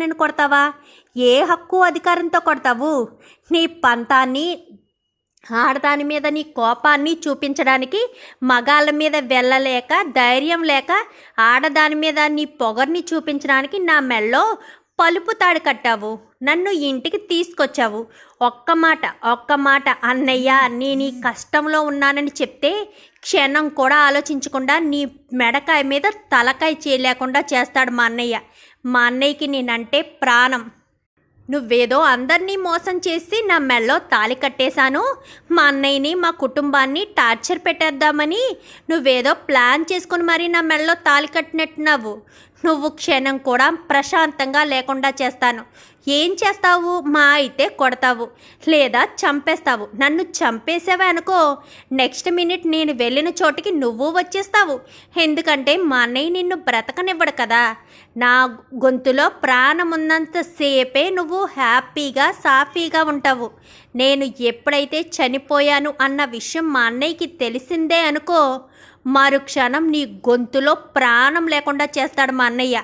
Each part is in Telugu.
నేను కొడతావా? ఏ హక్కు అధికారంతో కొడతావు? నీ పంతాన్ని ఆడదాని మీద నీ కోపాన్ని చూపించడానికి మగాళ్ళ మీద వెళ్ళలేక ధైర్యం లేక ఆడదాని మీద నీ పొగర్ని చూపించడానికి నా మెళ్ళో పలుపు తాడు కట్టావు. నన్ను ఇంటికి తీసుకొచ్చావు. ఒక్క మాట ఒక్క మాట అన్నయ్య నేను ఈ కష్టంలో ఉన్నానని చెప్తే క్షణం కూడా ఆలోచించకుండా నీ మెడకాయ మీద తలకాయ చేయలేకుండా చేస్తాడు మా అన్నయ్య. మా అన్నయ్యకి నేనంటే ప్రాణం. నువ్వేదో అందరినీ మోసం చేసి నా మెళ్ళో తాళి కట్టేశాను. మా అన్నయ్యని మా కుటుంబాన్ని టార్చర్ పెట్టేద్దామని నువ్వేదో ప్లాన్ చేసుకుని మరీ నా మెళ్ళో తాళి కట్టినట్టున్నావు. నువ్వు క్షణం కూడా ప్రశాంతంగా లేకుండా చేస్తాను. ఏం చేస్తావు? మా అయితే కొడతావు. లేదా చంపేస్తావు. నన్ను చంపేసావే అనుకో. నెక్స్ట్ మినిట్ నేను వెళ్ళిన చోటికి నువ్వు వచ్చేస్తావు. ఎందుకంటే మా అన్నయ్య నిన్ను బ్రతకనివ్వడు కదా. నా గొంతులో ప్రాణం ఉన్నంతసేపే నువ్వు హ్యాపీగా సాఫీగా ఉంటావు. నేను ఎప్పుడైతే చనిపోయాను అన్న విషయం మా అన్నయ్యకి తెలిసిందే అనుకో మరుక్షణం నీ గొంతులో ప్రాణం లేకుండా చేస్తాడు మా అన్నయ్య.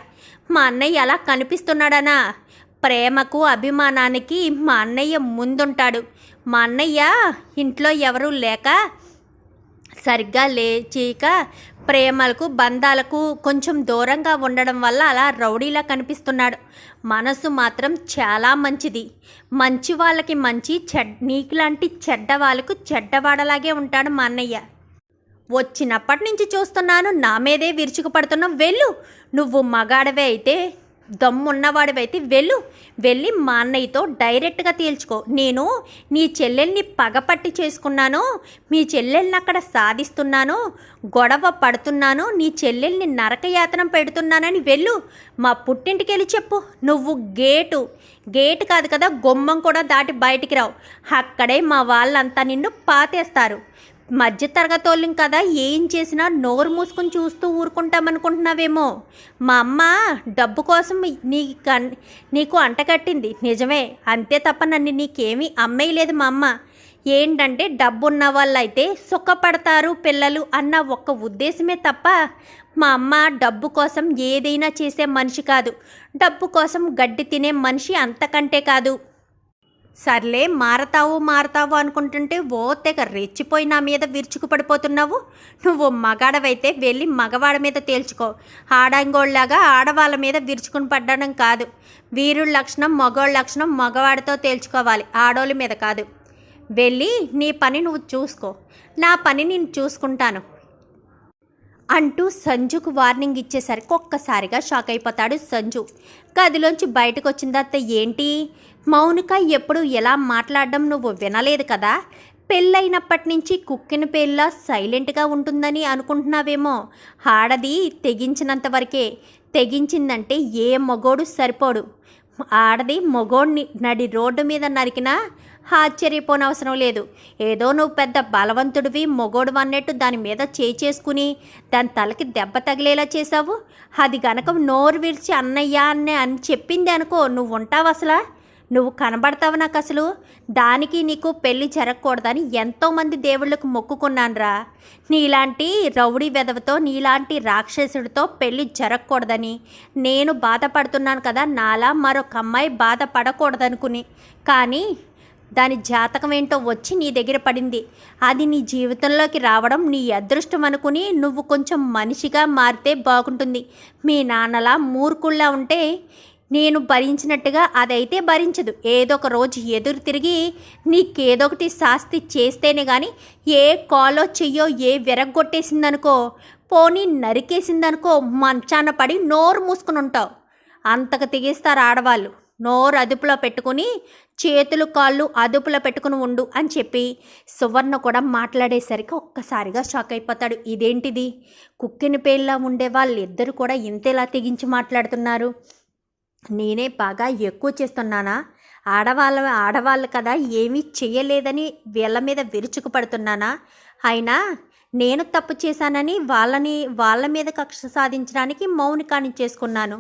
మా అన్నయ్య అలా కనిపిస్తున్నాడనా? ప్రేమకు అభిమానానికి మా అన్నయ్య ముందుంటాడు. మా అన్నయ్య ఇంట్లో ఎవరూ లేక సరిగ్గా లేచిక ప్రేమలకు బంధాలకు కొంచెం దూరంగా ఉండడం వల్ల అలా రౌడీలా కనిపిస్తున్నాడు. మనసు మాత్రం చాలా మంచిది. మంచి వాళ్ళకి మంచి చెడ్ నీకులాంటి చెడ్డ వాళ్ళకు చెడ్డవాడలాగే ఉంటాడు మా అన్నయ్య. వచ్చినప్పటి నుంచి చూస్తున్నాను నా మీదే విరుచుకుపడుతున్నావు వెళ్ళు. నువ్వు మగాడవే అయితే దమ్మున్నవాడివైతే వెళ్ళు. వెళ్ళి మా అన్నయ్యతో డైరెక్ట్గా తేల్చుకో. నేను నీ చెల్లెల్ని పగపట్టి చేసుకున్నాను. మీ చెల్లెల్ని అక్కడ సాధిస్తున్నాను. గొడవ పడుతున్నాను. నీ చెల్లెల్ని నరకయాతన పెడుతున్నానని వెళ్ళు. మా పుట్టింటికి వెళ్ళి చెప్పు. నువ్వు గేటు. గేట్ కాదు కదా గుమ్మం కూడా దాటి బయటికి రావు. అక్కడే మా వాళ్ళంతా నిన్ను పాతేస్తారు. మధ్య తరగతోళ్ళం కదా ఏం చేసినా నోరు మూసుకొని చూస్తూ ఊరుకుంటామనుకుంటున్నావేమో. మా అమ్మ డబ్బు కోసం నీ కన్ నీకు అంటకట్టింది నిజమే అంతే తప్ప నన్ను నీకేమీ అమ్మేయలేదు మా అమ్మ. ఏంటంటే డబ్బున్న వాళ్ళైతే సుఖపడతారు పిల్లలు అన్న ఒక్క ఉద్దేశమే తప్ప మా అమ్మ డబ్బు కోసం ఏదైనా చేసే మనిషి కాదు. డబ్బు కోసం గడ్డి తినే మనిషి అంతకంటే కాదు. సర్లే మారతావు మారతావు అనుకుంటుంటే ఓ తెగ రెచ్చిపోయి నా మీద విరుచుకు పడిపోతున్నావు. నువ్వు మగాడవైతే వెళ్ళి మగవాడి మీద తేల్చుకో. ఆడంగోళ్ళలాగా ఆడవాళ్ళ మీద విరుచుకుని పడ్డడం కాదు. వీరుడి లక్షణం మగోళ్ళ లక్షణం మగవాడితో తేల్చుకోవాలి. ఆడోళ్ళ మీద కాదు. వెళ్ళి నీ పని నువ్వు చూసుకో. నా పని నేను చూసుకుంటాను. అంటూ సంజుకు వార్నింగ్ ఇచ్చేసరికి ఒక్కసారిగా షాక్ అయిపోతాడు సంజు. గదిలోంచి బయటకు వచ్చిన తర్వాత ఏంటి? మౌనిక ఎప్పుడు ఎలా మాట్లాడడం నువ్వు వినలేదు కదా? పెళ్ళైనప్పటి నుంచి కుక్కిన పేర్లా సైలెంట్గా ఉంటుందని అనుకుంటున్నావేమో. ఆడది తెగించినంత వరకే. తెగించిందంటే ఏ మగోడు సరిపోడు. ఆడది మొగోడిని నడి రోడ్డు మీద నరికినా ఆశ్చర్యపోనవసరం లేదు. ఏదో నువ్వు పెద్ద బలవంతుడివి మొగోడు అన్నట్టు దాని మీద చేయి చేసుకుని దాని తలకి దెబ్బ తగిలేలా చేసావు అది గనక నోరు విరిచి అన్నయ్య అన్నే అని చెప్పింది అనుకో నువ్వు ఉంటావు అసలా నువ్వు కనబడతావు నాకు అసలు? దానికి నీకు పెళ్ళి జరగకూడదని ఎంతోమంది దేవుళ్ళకు మొక్కుకున్నానురా. నీలాంటి రౌడీ వెధవతో నీలాంటి రాక్షసుడితో పెళ్ళి జరగకూడదని. నేను బాధపడుతున్నాను కదా నాలా మరొక అమ్మాయి బాధపడకూడదనుకుని. కానీ దాని జాతకం ఏంటో వచ్చి నీ దగ్గర పడింది. అది నీ జీవితంలోకి రావడం నీ అదృష్టం అనుకుని నువ్వు కొంచెం మనిషిగా మారితే బాగుంటుంది. మీ నాన్నలా మూర్ఖుల్లా ఉంటే నేను భరించినట్టుగా అదైతే భరించదు. ఏదో ఒక రోజు ఎదురు తిరిగి నీకేదొకటి శాస్తి చేస్తేనే కానీ ఏ కాలో చెయ్యో ఏ విరగ్గొట్టేసిందనుకో పోనీ నరికేసిందనుకో మంచాన పడి నోరు మూసుకుని ఉంటావు. అంతకు తెగిస్తారు ఆడవాళ్ళు. నోరు అదుపులో పెట్టుకుని చేతులు కాళ్ళు అదుపులో పెట్టుకుని ఉండు అని చెప్పి సువర్ణ కూడా మాట్లాడేసరికి ఒక్కసారిగా షాక్ అయిపోతాడు. ఇదేంటిది? కుక్కిన పేల్లా ఉండే వాళ్ళిద్దరూ కూడా ఇంతేలా తెగించి మాట్లాడుతున్నారు. నేనే బాగా ఎక్కువ చేస్తున్నానా? ఆడవాళ్ళ ఆడవాళ్ళు కదా ఏమీ చేయలేదని వీళ్ళ మీద విరుచుకు పడుతున్నానా? అయినా నేను తప్పు చేశానని వాళ్ళని వాళ్ళ మీద కక్ష సాధించడానికి మౌనికాని చేసుకున్నాను.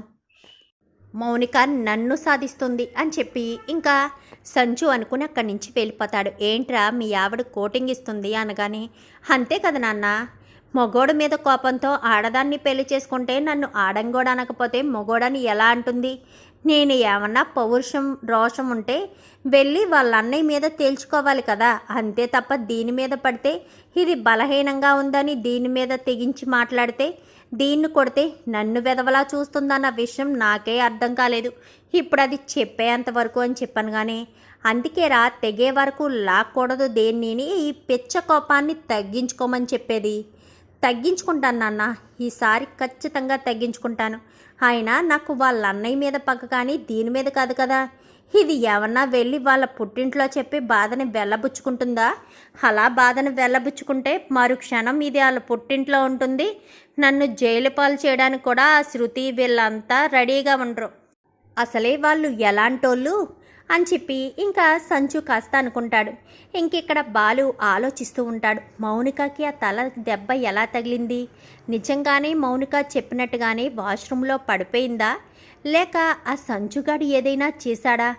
మౌనిక నన్ను సాధిస్తుంది అని చెప్పి ఇంకా సంచు అనుకుని అక్కడి నుంచి వెళ్ళిపోతాడు. ఏంట్రా మీ ఆవిడ కోటింగ్ ఇస్తుంది అనగానే అంతే కదా నాన్న మగోడు మీద కోపంతో ఆడదాన్ని పెళ్ళి చేసుకుంటే నన్ను ఆడంగోడు అనకపోతే మగోడని ఎలా అంటుంది? నేను ఏమన్నా పౌరుషం రోషం ఉంటే వెళ్ళి వాళ్ళ అన్నయ్య మీద తేల్చుకోవాలి కదా. అంతే తప్ప దీని మీద పడితే ఇది బలహీనంగా ఉందని దీని మీద తెగించి మాట్లాడితే దీన్ని కొడితే నన్ను వెదవలా చూస్తుందన్న విషయం నాకే అర్థం కాలేదు. ఇప్పుడు అది చెప్పేంత వరకు అని చెప్పాను కానీ అందుకేరా తెగే వరకు లాక్కూడదు దేన్ని ఈ పిచ్చ కోపాన్ని తగ్గించుకోమని చెప్పేది. తగ్గించుకుంటాను నాన్న. ఈసారి ఖచ్చితంగా తగ్గించుకుంటాను. అయినా నాకు వాళ్ళ అన్నయ్య మీద పక్క కానీ దీని మీద కాదు కదా. ఇది ఏమన్నా వెళ్ళి వాళ్ళ పుట్టింట్లో చెప్పి బాధని వెళ్ళబుచ్చుకుంటుందా? అలా బాధను వెళ్ళబుచ్చుకుంటే మరు క్షణం ఇది వాళ్ళ పుట్టింట్లో ఉంటుంది. నన్ను జైలు పాలు చేయడానికి కూడా ఆ శృతి వీళ్ళంతా రెడీగా ఉండరు. అసలే వాళ్ళు ఎలాంటోళ్ళు? అని చెప్పి ఇంకా సంచు కాస్త అనుకుంటాడు. ఇంకిక్కడ బాలు ఆలోచిస్తూ ఉంటాడు. మౌనికకి ఆ తల దెబ్బ ఎలా తగిలింది? నిజంగానే మౌనిక చెప్పినట్టుగానే వాష్రూమ్లో పడిపోయిందా? లేక ఆ సంచుగాడు ఏదైనా చేశాడా?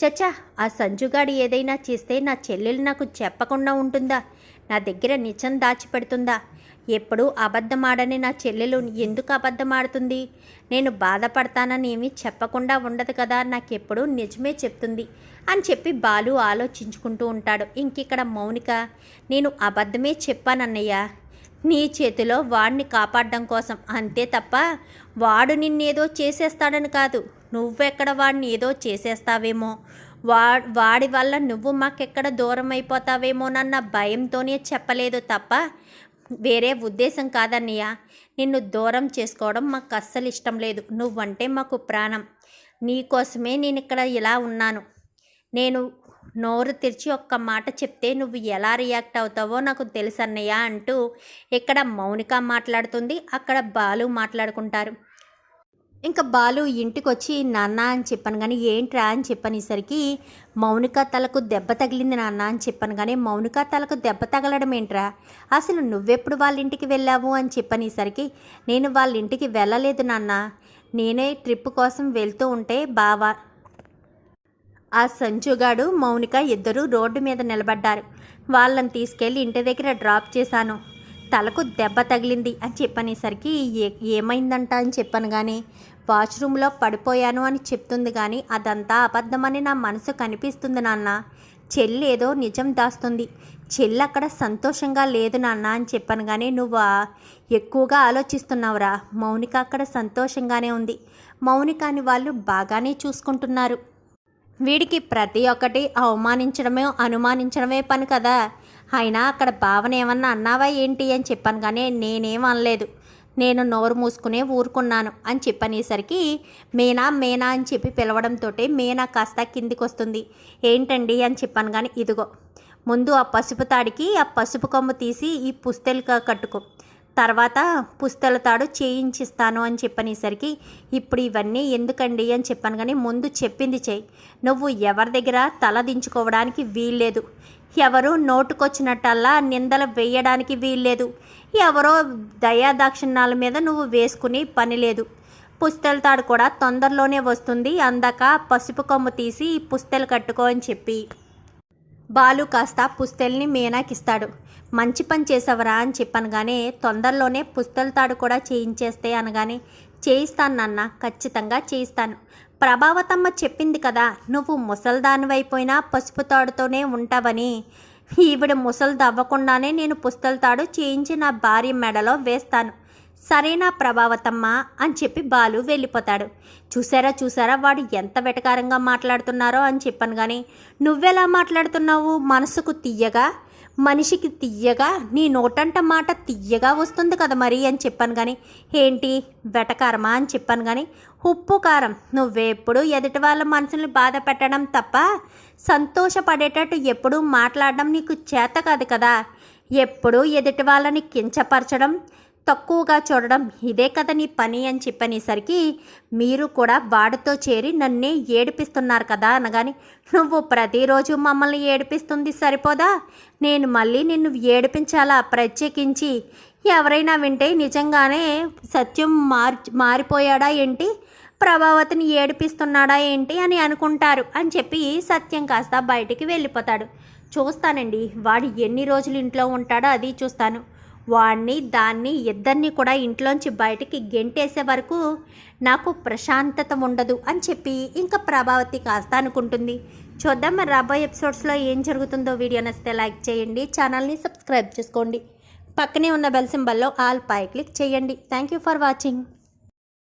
చచ్చా ఆ సంజుగాడు ఏదైనా చేస్తే నా చెల్లెలు నాకు చెప్పకుండా ఉంటుందా? నా దగ్గర నిజం దాచిపెడుతుందా? ఎప్పుడు అబద్ధమాడని నా చెల్లెలు ఎందుకు అబద్ధమాడుతుంది? నేను బాధపడతానని ఏమీ చెప్పకుండా ఉండదు కదా నాకెప్పుడు నిజమే చెప్తుంది అని చెప్పి బాలు ఆలోచించుకుంటూ ఉంటాడు. ఇంకిక్కడ మౌనిక నేను అబద్ధమే చెప్పానన్నయ్య. నీ చేతిలో వాడిని కాపాడడం కోసం అంతే తప్ప వాడు నిన్నేదో చేసేస్తాడని కాదు. నువ్వెక్కడ వాడిని ఏదో చేసేస్తావేమో? వా వాడి వల్ల నువ్వు మాకెక్కడ దూరం అయిపోతావేమోనన్న భయంతోనే చెప్పలేదు తప్ప వేరే ఉద్దేశం కాదన్నయ్య. నిన్ను దూరం చేసుకోవడం మాకు అస్సలు ఇష్టం లేదు. నువ్వంటే మాకు ప్రాణం. నీకోసమే నేను ఇక్కడ ఇలా ఉన్నాను. నేను నోరు తెరిచి ఒక్క మాట చెప్తే నువ్వు ఎలా రియాక్ట్ అవుతావో నాకు తెలుసన్నయ్య అంటూ ఇక్కడ మౌనిక మాట్లాడుతుంది. అక్కడ బాలు మాట్లాడుకుంటారు. ఇంకా బాలు ఇంటికి వచ్చి నాన్న అని చెప్పాను కానీ ఏంట్రా అని చెప్పనేసరికి మౌనిక తలకు దెబ్బ తగిలింది నాన్న అని చెప్పాను కానీ మౌనిక తలకు దెబ్బ తగలడం ఏంట్రా? అసలు నువ్వెప్పుడు వాళ్ళ ఇంటికి వెళ్ళావు? అని చెప్పనేసరికి నేను వాళ్ళ ఇంటికి వెళ్ళలేదు నాన్న. నేనే ట్రిప్ కోసం వెళ్తూ ఉంటే బావా ఆ సంచుగాడు మౌనిక ఇద్దరు రోడ్డు మీద నిలబడ్డారు. వాళ్ళని తీసుకెళ్ళి ఇంటి దగ్గర డ్రాప్ చేశాను. తలకు దెబ్బ తగిలింది అని చెప్పనేసరికి ఏ ఏమైందంట అని చెప్పాను కానీ వాష్రూమ్లో పడిపోయాను అని చెప్తుంది కానీ అదంతా అబద్ధమని నా మనసు కనిపిస్తుంది నాన్న. చెల్లి ఏదో నిజం దాస్తుంది. చెల్లి అక్కడ సంతోషంగా లేదు నాన్న అని చెప్పాను కానీ నువ్వు ఎక్కువగా ఆలోచిస్తున్నావురా. మౌనిక అక్కడ సంతోషంగానే ఉంది. మౌనికాని వాళ్ళు బాగానే చూసుకుంటున్నారు. వీడికి ప్రతి ఒక్కటి అవమానించడమే అనుమానించడమే పని కదా. అయినా అక్కడ భావన ఏమన్నా అన్నావా ఏంటి అని చెప్పాను కానీ నేనేం అనలేదు. నేను నోరు మూసుకునే ఊరుకున్నాను అని చెప్పనేసరికి మేనా మేనా అని చెప్పి పిలవడంతో మేనా కాస్త కిందికి వస్తుంది ఏంటండి అని చెప్పాను కానీ ఇదిగో ముందు ఆ పసుపు తాడికి ఆ పసుపు కొమ్ము తీసి ఈ పుస్తెలుగా కట్టుకో. తర్వాత పుస్తల తాడు చేయించిస్తాను అని చెప్పనేసరికి ఇప్పుడు ఇవన్నీ ఎందుకండి అని చెప్పాను కానీ ముందు చెప్పింది చేయి నువ్వు ఎవరి దగ్గర తల దించుకోవడానికి వీల్లేదు. ఎవరు నోటుకొచ్చినట్టల్లా నిందలు వేయడానికి వీల్లేదు. ఎవరో దయాదాక్షిణ్యాల మీద నువ్వు వేసుకుని పని లేదు. పుస్తెల తాడు కూడా తొందరలోనే వస్తుంది. అందాక పసుపు కొమ్ము తీసి ఈ పుస్తెలు కట్టుకో అని చెప్పి. బాలు కాస్త పుస్తెల్ని మీనాకిస్తాడు. మంచి పని చేసావరా అని చెప్పనగానే కానీ తొందరలోనే పుస్తల తాడు కూడా చేయించేస్తే అనగానే చేయిస్తాను నాన్న ఖచ్చితంగా చేయిస్తాను. ప్రభావతమ్మ చెప్పింది కదా నువ్వు ముసల్దానివైపోయినా పసుపు తాడుతోనే ఉంటావని. ఈవిడ ముసలు దవ్వకుండానే నేను పుస్తల తాడు చేయించి నా భార్య మెడలో వేస్తాను. సరేనా ప్రభావతమ్మ అని చెప్పి బాలు వెళ్ళిపోతాడు. చూసారా చూసారా వాడు ఎంత వెటకారంగా మాట్లాడుతున్నారో అని చెప్పాను కానీ నువ్వెలా మాట్లాడుతున్నావు? మనసుకు తీయగా మనిషికి తీయగా నీ నోటంట మాట తీయగా వస్తుంది కదా మరి అని చెప్పాను కానీ ఏంటి? వెటకారమా అని చెప్పాను కానీ ఉప్పు కారం. నువ్వెప్పుడు ఎదుటి వాళ్ళ మనసుని బాధ పెట్టడం తప్ప సంతోషపడేటట్టు ఎప్పుడూ మాట్లాడడం నీకు చేత కాదు కదా. ఎప్పుడూ ఎదుటి వాళ్ళని కించపరచడం తక్కువగా చూడడం ఇదే కదా నీ పని అని చెప్పనేసరికి మీరు కూడా వాడితో చేరి నన్నే ఏడిపిస్తున్నారు కదా అనగాని నువ్వు ప్రతిరోజు మమ్మల్ని ఏడిపిస్తుంది సరిపోదా? నేను మళ్ళీ నిన్ను ఏడిపించాలా? ప్రత్యేకించి ఎవరైనా వింటే నిజంగానే సత్యం మార్చి మారిపోయాడా ఏంటి? ప్రభావతిని ఏడిపిస్తున్నాడా ఏంటి అని అనుకుంటారు అని చెప్పి సత్యం కాస్త బయటికి వెళ్ళిపోతాడు. చూస్తానండి వాడు ఎన్ని రోజులు ఇంట్లో ఉంటాడో అది చూస్తాను. వాడిని దాన్ని ఇద్దరిని కూడా ఇంట్లోంచి బయటికి గెంటేసే వరకు నాకు ప్రశాంతత ఉండదు అని చెప్పి ఇంకా ప్రభావతి కాస్త అనుకుంటుంది. చూద్దాం మరి రాబోయే ఎపిసోడ్స్లో ఏం జరుగుతుందో వీడియో నచ్చితే లైక్ చేయండి ఛానల్ని సబ్స్క్రైబ్ చేసుకోండి. పక్కనే ఉన్న బెల్ సింబల్లో ఆల్ పై క్లిక్ చేయండి. Thank you for watching.